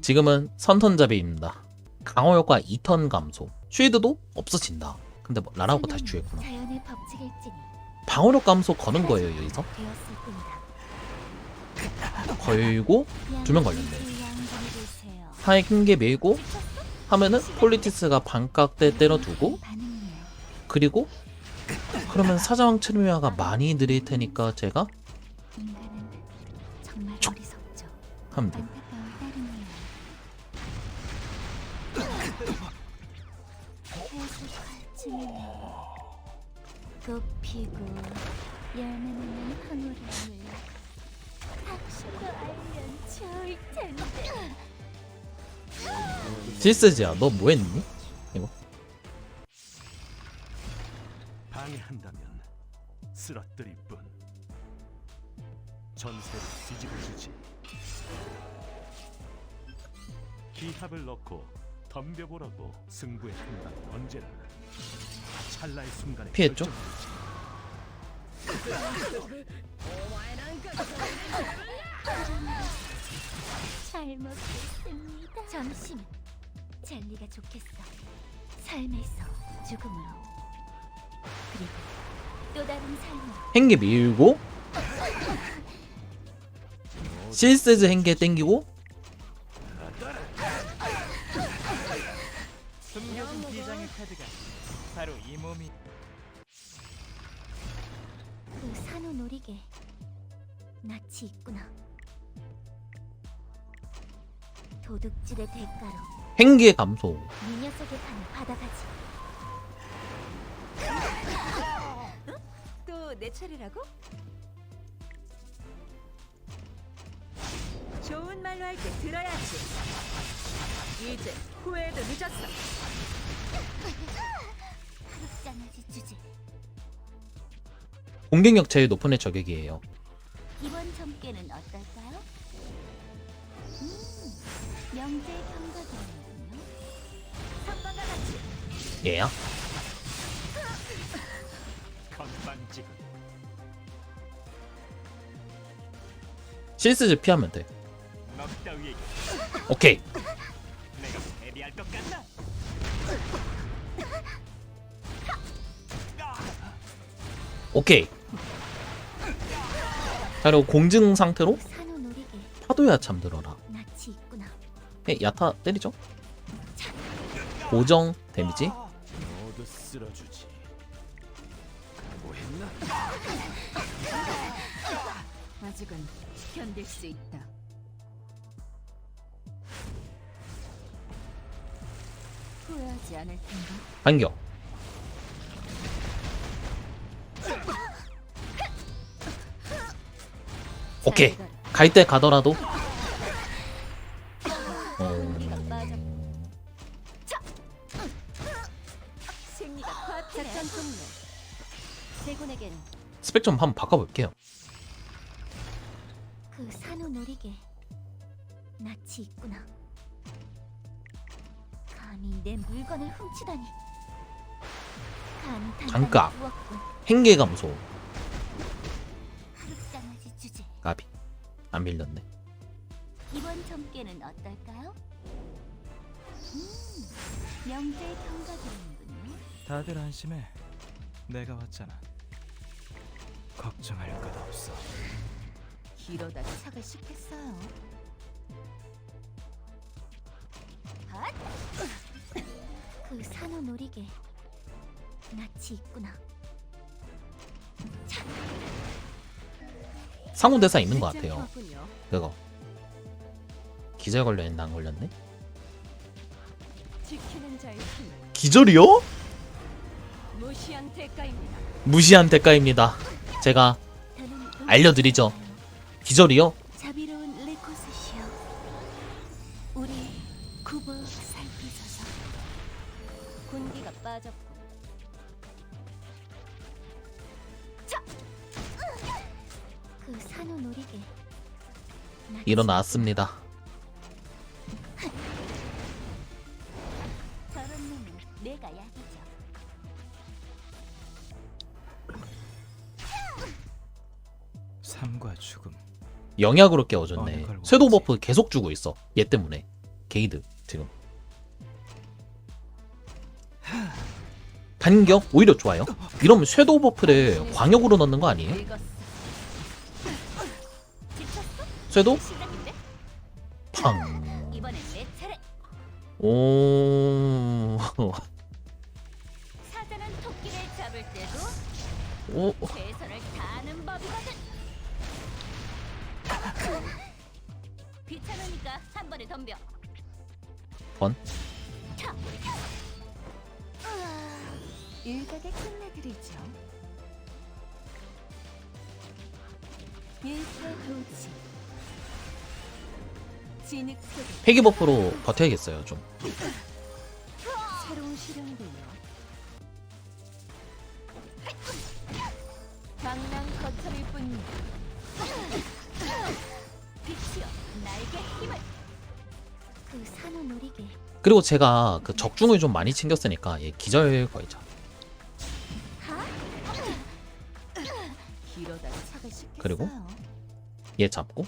지금은 선턴잡이입니다. 강화 효과 2턴 감소. 쉴드도 없어진다. 근데 뭐 라라오가 다시 주했구나. 방어력 감소 거는 거예요 여기서. 걸고 두 명 걸렸네. 양분이 되세요. 하에 킹게 밀고 하면은 폴리티스가 때 때려두고. 그리고 그러면 사자왕 체르미아가 많이 느릴 테니까 제가 촉. 하면 돼. 안타까운 따름이에요. 계속할 쯤이면 꽃피고 열매맺는 황홀을 당신도 알면 좋을 텐데. 질스지야 너 뭐했니? 이거 방해한다면 쓰러뜨릴 뿐 전세를 뒤집어 주지 기합을 넣고 덤벼보라고 승부의 한방 언제나 찰나의 순간에 피했죠? 잘 먹겠습니다. 점심 젤리가 좋겠어. 삶에서 죽음으로 또 다른 삶으로 행게 밀고 실세즈 행게 땡기고 숨겨진 비장의 카드가 바로 이 몸이 그 산후 놀이개 낯이 있구나. 도둑질의 대가로 행게 감소 이 녀석의 판을 받아가지. 또 내 차례라고? 좋은 말로 할 때 들어야지. 이제 후회도 늦었어. 흑장아지 주제. 공격력 제일 높은 애 저격이에요. 이번 점괘는 어떨까요? 음, 명제의 경각이군요. 선방과 같이 얘야? 건방지군 실세즈 피하면 돼. 너 따위에게 오케이. 내가 패배할 것 같나? 오케이. 자 그리고 공증 상태로 산후 파도야 잠들어라. 낯이 있구나. 에 야타 때리죠. 고정 데미지. 모두 쓸어주지? 아직은 견딜 수 있다. 후회하지 않을 텐가. 반격. 오케이. 갈 때 가더라도 어... 승리가 코앞이네. 작전 종료. 세군에겐 스펙 좀 한번 바꿔볼게요. 그 산후 놀이개 낯이 있구나. 감히 내 물건을 훔치다니. 감히 단단히 잠깐. 부었군. 행계 감소. 주제. 까비. 안 밀렸네. 이번 점괘는 어떨까요? 음, 명제의 경각이군요. 다들 안심해. 내가 왔잖아. 걱정할 것 없어. 이러다 착을 시켰어요. 핫! 그 산후 놀이개 낯이 있구나. 상호 대사 있는 것 같아요. 그거. 기절 걸려있나 안 걸렸네? 지키는 자의 힘은 기절이요? 무시한 대가입니다. 무시한 대가입니다. 제가 알려드리죠. 기절이요? 자비로운 레코스시여 우리 굽어 살피소서 군기가 빠졌고 그 일어났습니다. 삶과 죽음. 영약으로 깨워줬네. 걸 쇄도 원하지? 버프 계속 주고 있어. 얘 때문에. 게이드 지금. 반격 오히려 좋아요. 이러면 쇄도 버프를 광역으로 넣는 거 아니에요? 시작인데? 팡. 오. 오. 귀찮으니까 한 번에 덤벼. 번. 차. 일각에 끝내드리죠. 일사도지. 진흙 속에 회기 버프로 버텨야겠어요 좀. 새로운 시련이군요. 방랑 거점일 뿐입니다. 빛이여, 나에게 힘을. 그. 그리고 제가 그 적중을 좀 많이 챙겼으니까 얘 기절? 이러다 차가 식겠어요. 그리고? 얘 잡고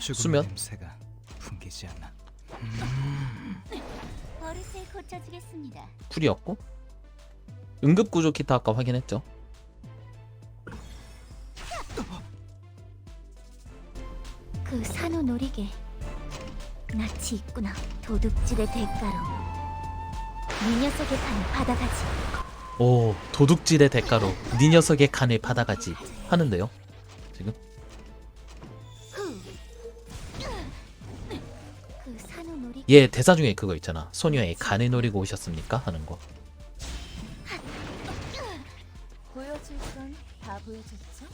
죽음의 수면? 냄새가 풍기지 않아. 버릇을 고쳐주겠습니다. 풀이었고 응급 구조 키트 아까 확인했죠. 놀이개. 낯이 있구나. 도둑질의 대가로. 이 녀석의 판을 받아가지. 오 도둑질의 대가로 네 녀석의 칸을 받아가지 하는데요. 지금 그 산후. 얘 대사 중에 그거 있잖아. 소녀의 간을 노리고 오셨습니까? 하는 거. 보여줄 건 다 보여줬죠?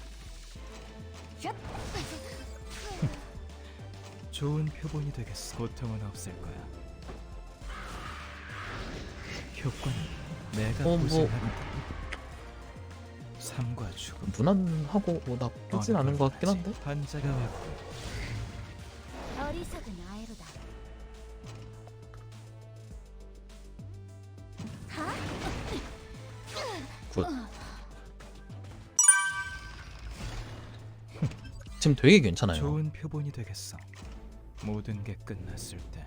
좋은 표본이 되겠어. 고통은 없을 거야. 효과는 내가 어, 뭐. 보증한다. 삶과 죽음. 무난하고 뭐 나쁘진 않은 것 같긴 한데. 반자가 왔고 어리석은 아이로다. 하? 굿. 지금 되게 괜찮아요. 좋은 표본이 되겠어. 모든 게 끝났을 때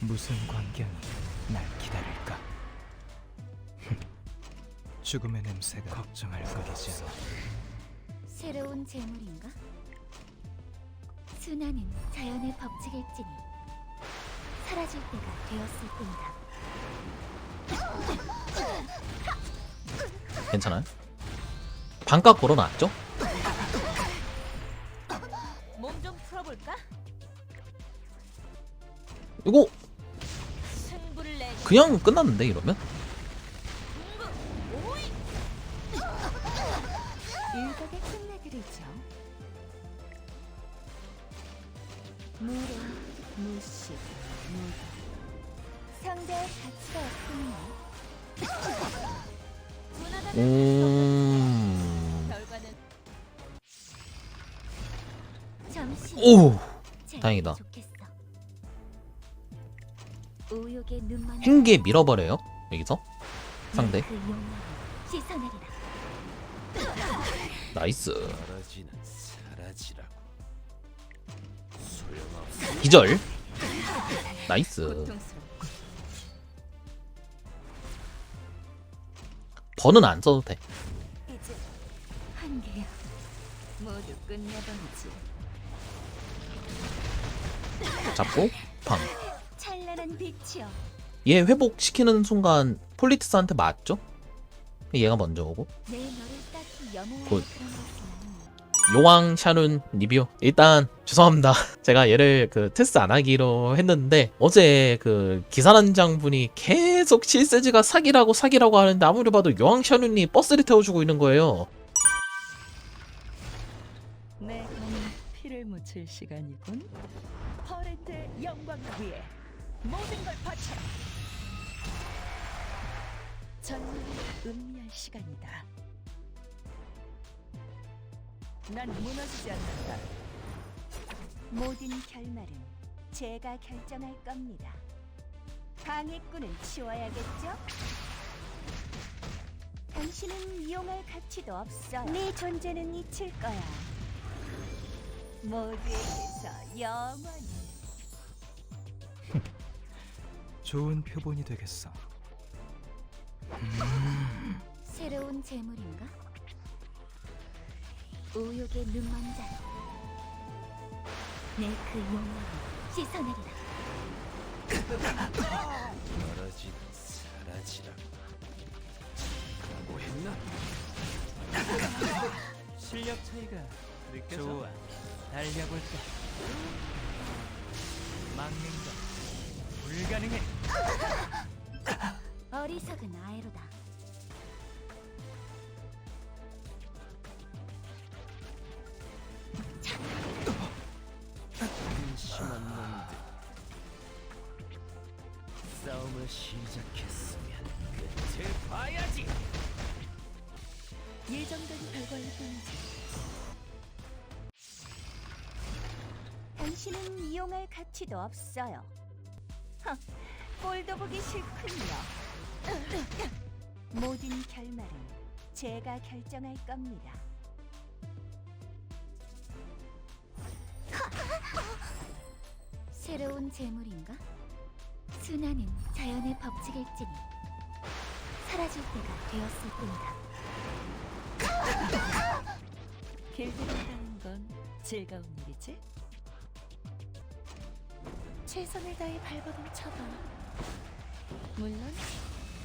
무슨 광경이 날 기다릴까? 죽음의 냄새가 걱정할 거리지 않아. 새로운 재물인가? 순환은 자연의 법칙일지니 사라질 때가 되었을 뿐이다. 괜찮아요? 반값 걸어놨죠? 이거. 그냥 끝났는데 이러면? 일각에 끝내드리죠. 무례, 무식, 무도 상대할 가치가 없군요. 음. 결과는 잠시 오. 잘 다행이다. 행계 밀어버려요. 여기서 상대 그. 나이스. 기절. 나이스. 번은 안 써도 돼. 잡고 팡. 얘 회복시키는 순간 폴리티스한테 맞죠? 얘가 먼저 오고. 것은 요왕 샤룬 리뷰. 일단 죄송합니다. 제가 얘를 그 테스트 안 하기로 했는데 어제 그 기사단장 분이 계속 실세지가 사기라고 사기라고 하는데 아무리 봐도 요왕 샤룬이 버스를 태워주고 있는 거예요. 내 피를 묻힐 시간이군. 퍼렌트의 영광을 위해 모든 걸 바쳐라. 전율을 음미할 시간이다. 난 무너지지 않는다. 모든 결말은 제가 결정할 겁니다. 방해꾼은 치워야겠죠? 당신은 이용할 가치도 없어. 네 존재는 잊힐 거야. 모두에게서 영원히. 좋은 표본이 되겠어. 새로운 재물인가? 우욕의 눈먼자로 내그 욕망을 씻어내리라 멀어지는 사라지라. 각오했나? 실력 차이가 느껴져. 좋아. 달려볼까. 막는 건 불가능해. 어리석은 아에로다 심한 놈들. 싸움을 시작했으면 끝을 봐야지. 예정된 결과일 뿐이지. 당신은 이용할 가치도 없어요. 허, 꼴도 보기 싫군요. 모든 결말은 제가 결정할 겁니다. 새로운 재물인가? 순환은 자연의 법칙일지니 사라질 때가 되었을 뿐이다 길들인다는 건 즐거운 일이지? 최선을 다해 발버둥 쳐봐. 물론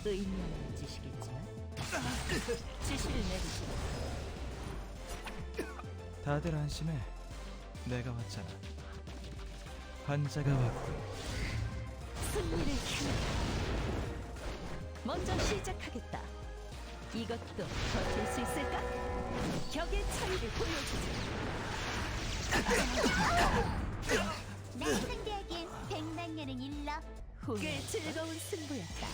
의미 없는 짓이겠지만 지시를 내리지. 다들 안심해. 내가 왔잖아. 환자가 왔군. 승리를 향해 먼저 시작하겠다. 이것도 버틸 수 있을까? 격의 차이를 보여주지. 날 상대하기엔 백만년은 일러 꽤 즐거운 승부였다.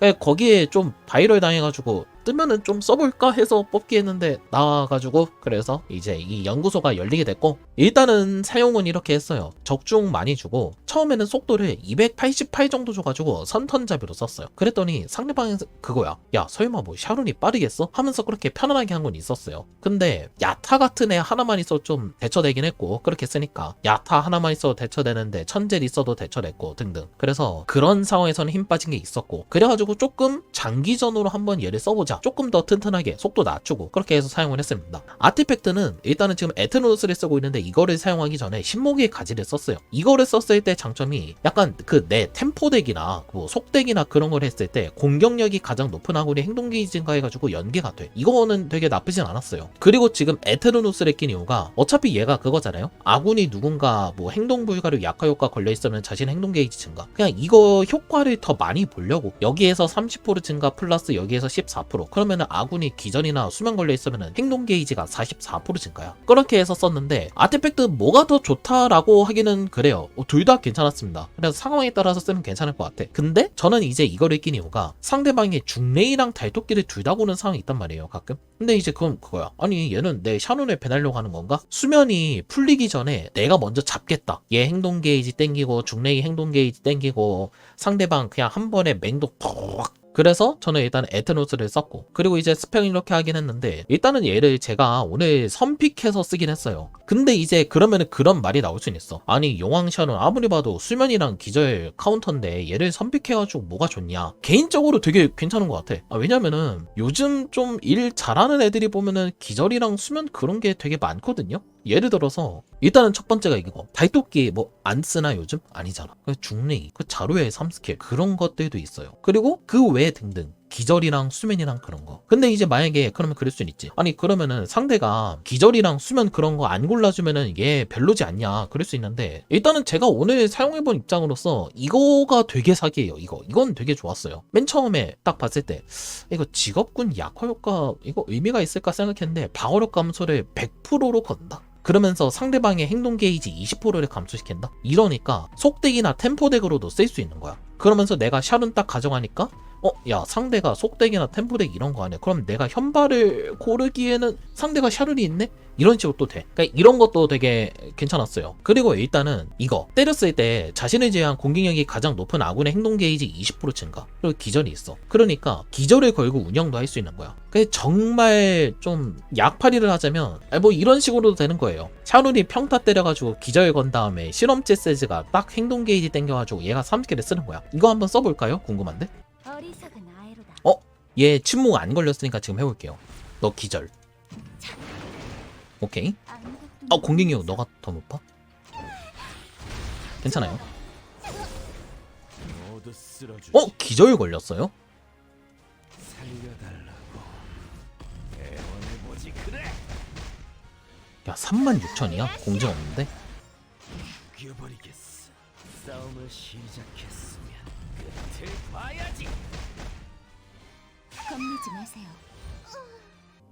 네, 거기에 좀 바이럴 당해가지고 뜨면은 좀 써볼까 해서 뽑기 했는데 나와가지고 그래서 이제 이 연구소가 열리게 됐고 일단은 사용은 이렇게 했어요. 적중 많이 주고 처음에는 속도를 288 정도 줘가지고 선턴잡이로 썼어요. 그랬더니 상대방이 그거야. 야 설마 뭐 샤론이 빠르겠어? 하면서 그렇게 편안하게 한 건 있었어요. 근데 야타 같은 애 하나만 있어도 좀 대처되긴 했고 그렇게 쓰니까 야타 하나만 있어도 대처되는데 천젤 있어도 대처됐고 등등. 그래서 그런 상황에서는 힘 빠진 게 있었고 그래가지고 조금 장기전으로 한번 얘를 써보자 조금 더 튼튼하게 속도 낮추고 그렇게 해서 사용을 했습니다. 아티팩트는 일단은 지금 에테노스를 쓰고 있는데 이거를 사용하기 전에 신목의 가지를 썼어요. 이거를 썼을 때 장점이 약간 그 내 템포 덱이나 뭐 속덱이나 그런 걸 했을 때 공격력이 가장 높은 아군이 행동 게이지 증가해가지고 연계가 돼. 이거는 되게 나쁘진 않았어요. 그리고 지금 에테르노스를 낀 이유가 어차피 얘가 그거잖아요. 아군이 누군가 뭐 행동 불가력 약화 효과 걸려있으면 자신 행동 게이지 증가. 그냥 이거 효과를 더 많이 보려고 여기에서 30% 증가 플러스 여기에서 14% 그러면은 아군이 기전이나 수면 걸려 있으면 행동 게이지가 44% 증가야. 그렇게 해서 썼는데 아티팩트 뭐가 더 좋다라고 하기는 그래요. 둘다 괜찮았습니다. 그래서 상황에 따라서 쓰면 괜찮을 것 같아. 근데 저는 이제 이거를 낀 이유가 상대방이 중레이랑 달토끼를 둘 다 고는 상황이 있단 말이에요 가끔. 근데 이제 그건 그거야. 아니 얘는 내 샤론을 배달려고 하는 건가? 수면이 풀리기 전에 내가 먼저 잡겠다. 얘 행동 게이지 땡기고 중레이 행동 게이지 땡기고 상대방 그냥 한 번에 맹독 퍽 그래서 저는 일단 에테노스를 썼고 그리고 이제 스펙 이렇게 하긴 했는데 일단은 얘를 제가 오늘 선픽해서 쓰긴 했어요. 근데 이제 그러면은 그런 말이 나올 수는 있어. 아니 용왕샤는 아무리 봐도 수면이랑 기절 카운터인데 얘를 선픽해가지고 뭐가 좋냐? 개인적으로 되게 괜찮은 것 같아. 아, 왜냐면은 요즘 좀 일 잘하는 애들이 보면은 기절이랑 수면 그런 게 되게 많거든요 예를 들어서 일단은 첫 번째가 이거 달토끼 뭐 안 쓰나 요즘 아니잖아 그 중레이 그 자루의 3스킬 그런 것들도 있어요 그리고 그 외에 등등 기절이랑 수면이랑 그런 거. 근데 이제 만약에 그러면 그럴 수는 있지. 아니 그러면은 상대가 기절이랑 수면 그런 거 안 골라주면은 얘 별로지 않냐 그럴 수 있는데 일단은 제가 오늘 사용해본 입장으로서 이거가 되게 사기예요. 이거 이건 되게 좋았어요. 맨 처음에 딱 봤을 때 이거 직업군 약화 효과 이거 의미가 있을까 생각했는데 방어력 감소를 100%로 건다. 그러면서 상대방의 행동 게이지 20%를 감소시킨다? 이러니까 속덱이나 템포덱으로도 쓸 수 있는 거야. 그러면서 내가 샤룬 딱 가져가니까 어, 야, 상대가 속덱이나 템포덱 이런 거 아니야. 그럼 내가 현발을 고르기에는 상대가 샤룬이 있네? 이런 식으로 또 돼. 그러니까 이런 것도 되게 괜찮았어요. 그리고 일단은 이거 때렸을 때 자신을 제한 공격력이 가장 높은 아군의 행동 게이지 20% 증가. 그리고 기절이 있어. 그러니까 기절을 걸고 운영도 할 수 있는 거야. 그 정말 좀 약팔이를 하자면 뭐 이런 식으로도 되는 거예요. 샤룬이 평타 때려가지고 기절 건 다음에 실험체 세즈가 딱 행동 게이지 땡겨가지고 얘가 3스킬을 쓰는 거야. 이거 한번 써볼까요? 궁금한데? 어? 얘 침묵 안 걸렸으니까 지금 해볼게요. 너 기절. 오케이. 어 공격력 너가 더 높아? 괜찮아요. 어 기절 걸렸어요? 야 36,000이야? 공증 없는데? 끝을 봐야지. 겁내지 마세요.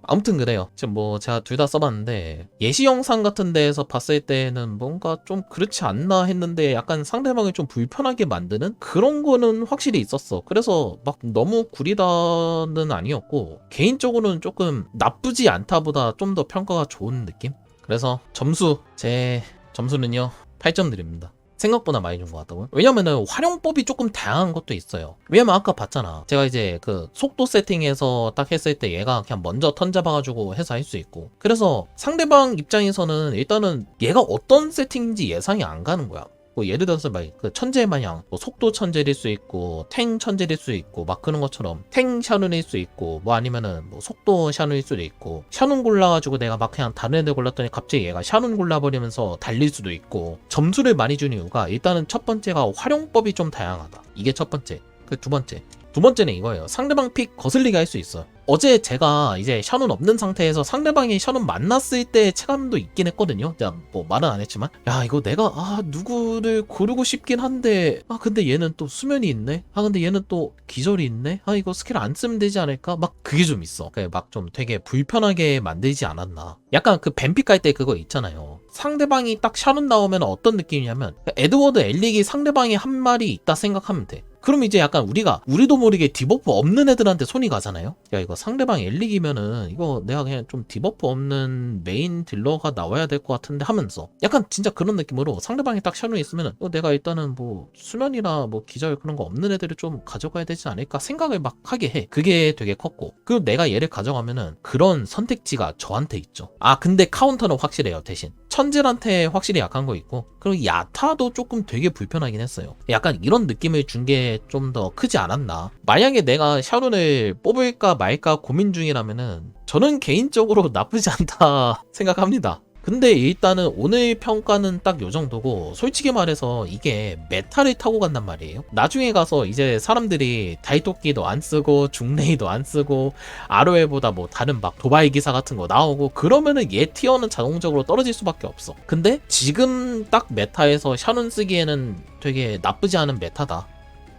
아무튼 그래요. 지금 뭐 제가 둘 다 써봤는데 예시 영상 같은 데에서 봤을 때는 뭔가 좀 그렇지 않나 했는데 약간 상대방을 좀 불편하게 만드는 그런 거는 확실히 있었어. 그래서 막 너무 구리다는 아니었고 개인적으로는 조금 나쁘지 않다보다 좀 더 평가가 좋은 느낌? 그래서 점수 제 점수는요 8점 드립니다. 생각보다 많이 준 것 같다고요? 왜냐면은 활용법이 조금 다양한 것도 있어요. 왜냐면 아까 봤잖아. 제가 이제 그 속도 세팅에서 딱 했을 때 얘가 그냥 먼저 턴 잡아가지고 해서 할 수 있고. 그래서 상대방 입장에서는 일단은 얘가 어떤 세팅인지 예상이 안 가는 거야. 뭐 예를 들어서 막그 천재 마냥 뭐 속도 천재일 수 있고 탱 천재일 수 있고 막 그런 것처럼 탱 샤눈일 수 있고 뭐 아니면은 뭐 속도 샤눈일 수도 있고 샤눈 골라가지고 내가 막 그냥 다른 애들 골랐더니 갑자기 얘가 샤눈 골라버리면서 달릴 수도 있고 점수를 많이 주는 이유가 일단은 첫 번째가 활용법이 좀 다양하다. 이게 첫 번째. 그 두 번째 두 번째는 이거예요. 상대방 픽 거슬리게 할 수 있어요. 어제 제가 이제 샤눈 없는 상태에서 상대방이 샤눈 만났을 때 체감도 있긴 했거든요. 자, 뭐 말은 안 했지만. 야, 이거 내가, 아, 누구를 고르고 싶긴 한데, 아, 근데 얘는 또 수면이 있네? 아, 근데 얘는 또 기절이 있네? 아, 이거 스킬 안 쓰면 되지 않을까? 막 그게 좀 있어. 막 좀 되게 불편하게 만들지 않았나. 약간 그 뱀픽 갈 때 그거 있잖아요. 상대방이 딱 샤눈 나오면 어떤 느낌이냐면, 에드워드 엘릭이 상대방이 한 마리 있다 생각하면 돼. 그럼 이제 약간 우리가 우리도 모르게 디버프 없는 애들한테 손이 가잖아요. 야 이거 상대방 엘릭이면은 이거 내가 그냥 좀 디버프 없는 메인 딜러가 나와야 될 것 같은데 하면서 약간 진짜 그런 느낌으로 상대방이 딱 샤눈이 있으면은 어, 내가 일단은 뭐 수면이나 뭐 기절 그런 거 없는 애들을 좀 가져가야 되지 않을까 생각을 막 하게 해. 그게 되게 컸고 그리고 내가 얘를 가져가면은 그런 선택지가 저한테 있죠. 아 근데 카운터는 확실해요 대신 천질한테 확실히 약한 거 있고 그리고 야타도 조금 되게 불편하긴 했어요. 약간 이런 느낌을 준게 좀 더 크지 않았나. 만약에 내가 샤룬을 뽑을까 말까 고민 중이라면은 저는 개인적으로 나쁘지 않다 생각합니다. 근데 일단은 오늘 평가는 딱 요 정도고 솔직히 말해서 이게 메타를 타고 간단 말이에요. 나중에 가서 이제 사람들이 다이토끼도 안 쓰고 중레이도 안 쓰고 아로에보다 뭐 다른 막 도바이 기사 같은 거 나오고 그러면은 얘 티어는 자동적으로 떨어질 수밖에 없어. 근데 지금 딱 메타에서 샤룬 쓰기에는 되게 나쁘지 않은 메타다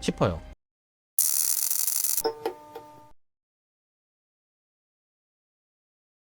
싶어요.